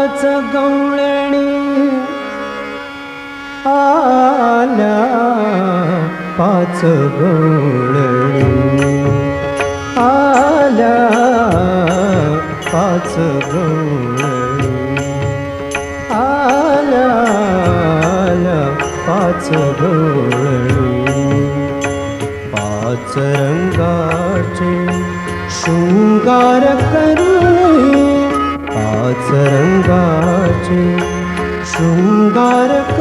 पाच गवळणी आल्या पाच गवळणी. आल्या पाच गवळणी. आल्या आल्या पाच गवळणी. पाच रंगाचे शृंगार करू पाच रंगाचे शृंगार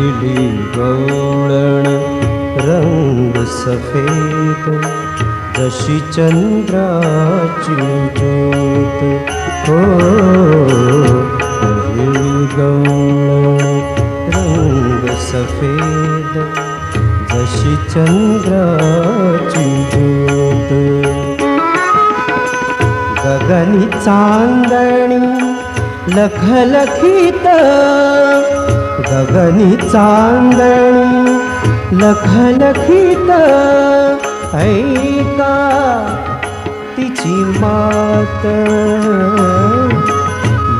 पहिली गवळण रंग सफेद जशी चंद्राची ज्योत. हो पहिली गवळण रंग सफेद जशी चंद्राची ज्योत. गगनी चांदणी लखलखित गगनी चांदणी लखलखित ऐका तिची मात.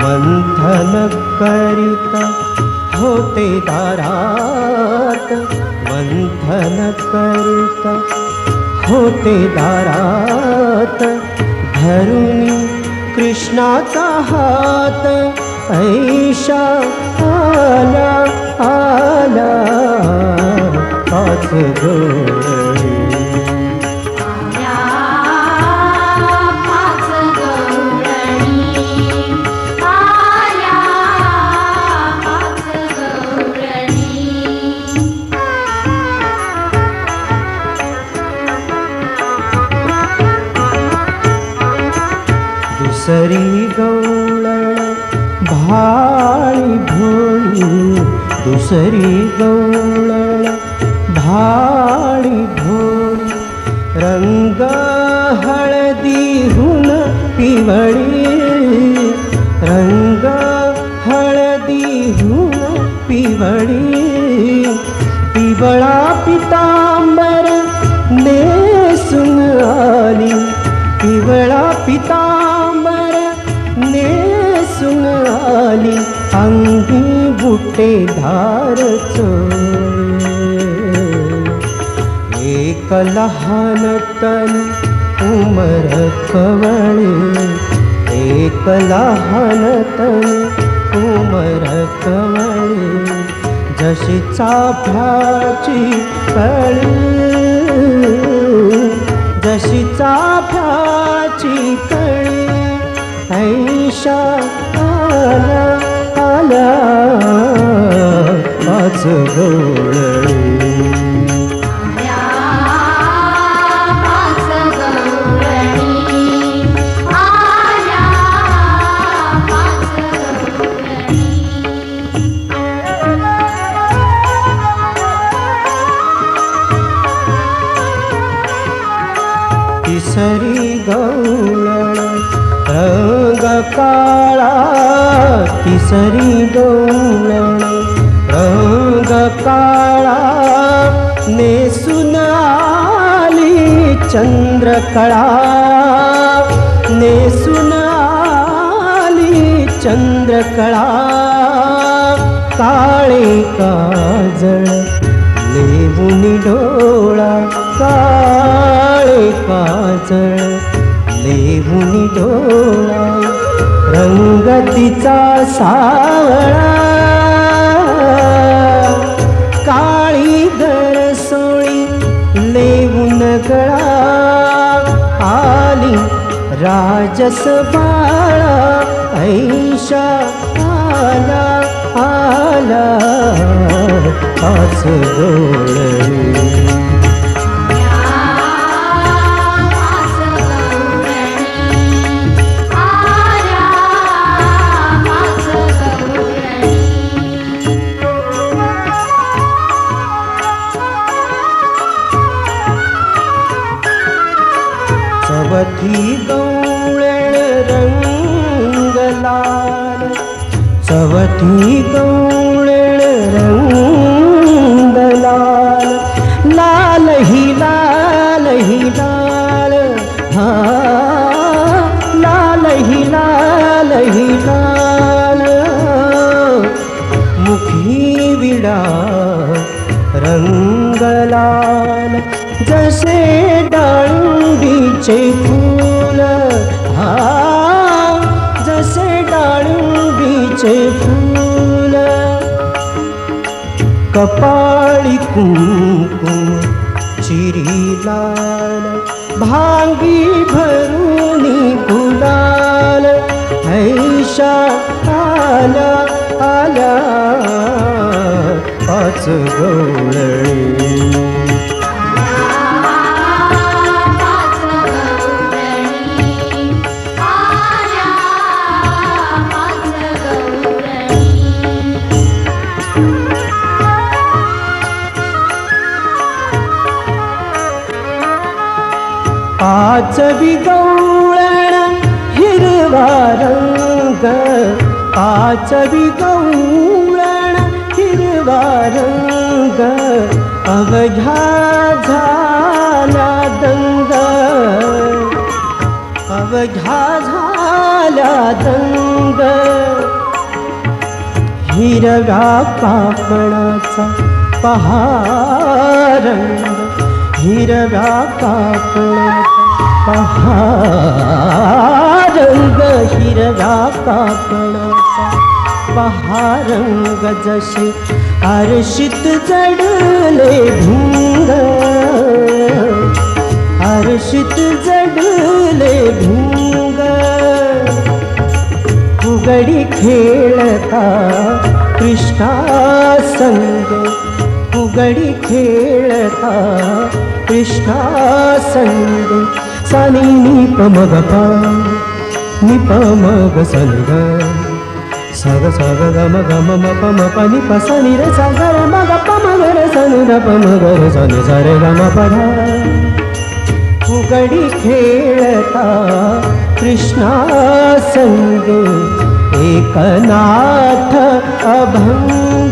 मंथन करीत होते दारात मंथन करीत होते दारात धरुणी कृष्णाचा हात. ऐशा आला आला पाच गवळणी आल्या गौ भाळी भोळी दुसरी गवळण भाळी भोळी रंग हळदीहून पिवळी रंग हळदीहून पिवळी पिवळा पिता आली अंगी बुटे धारच. एक लहान तन उमर कवळे एक लहान तन उमर कवळे जशी चाफ्याची कळी जशी चाफ्याची कळी ऐशा पाच गवळणी आल्या तिसरी गवळण रंग काळा तिसरी गवळण रंग काळा नेसून आली चंद्रकळा. नेसून आली चंद्रकळा. काळे काजळ लेवुनी डोळा काळे काजळ लेवुनी डोळा. रंगतीचा सावळा राजस बाळा ऐशा आला आला. पाच डोळणी सवती गवळण रंगलाल. लाल ही लाल. ही लाल हा लाल. ही लाल ही लाल मुखी विडा रंग लाल जसे डाळिंबीचे फूल तुझे फूल कपाळी कुंकुम चिरी लाल भांगी भरून गुलाल ऐशा आला आला पाच गवळणी. पाच गवळण हिरवा रंग पाच गवळण हिरवा रंग अवघ्या झाला दंग अवघ्या झाला दंग. हिरव्या कापणाचा पहारंग हिरव्या कापणाचा पहारंग हिरव्या पहा पहारंग जसे हर्षित जडले भुंग. हर्षित जडले भिंग. फुगडी खेळता कृष्णा संग. फुगडी खेळता कृष्णा సని పమగ ని పమగ సనిగ. సగ సగ గమ గమ పమ పని పసని ర సగర మగ పమగ ర సని ర పమగ ర సని సర గమ పద ఉగడి ఖేళతా కృష్ణా సంగే ఏకనాథ అభంగ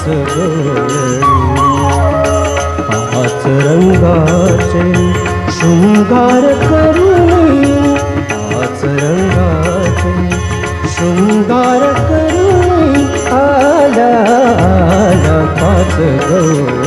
पाच पाच रंगाचे शृंगार करून पाच रंगाचे शृंगार करून आला आला पाच गौर.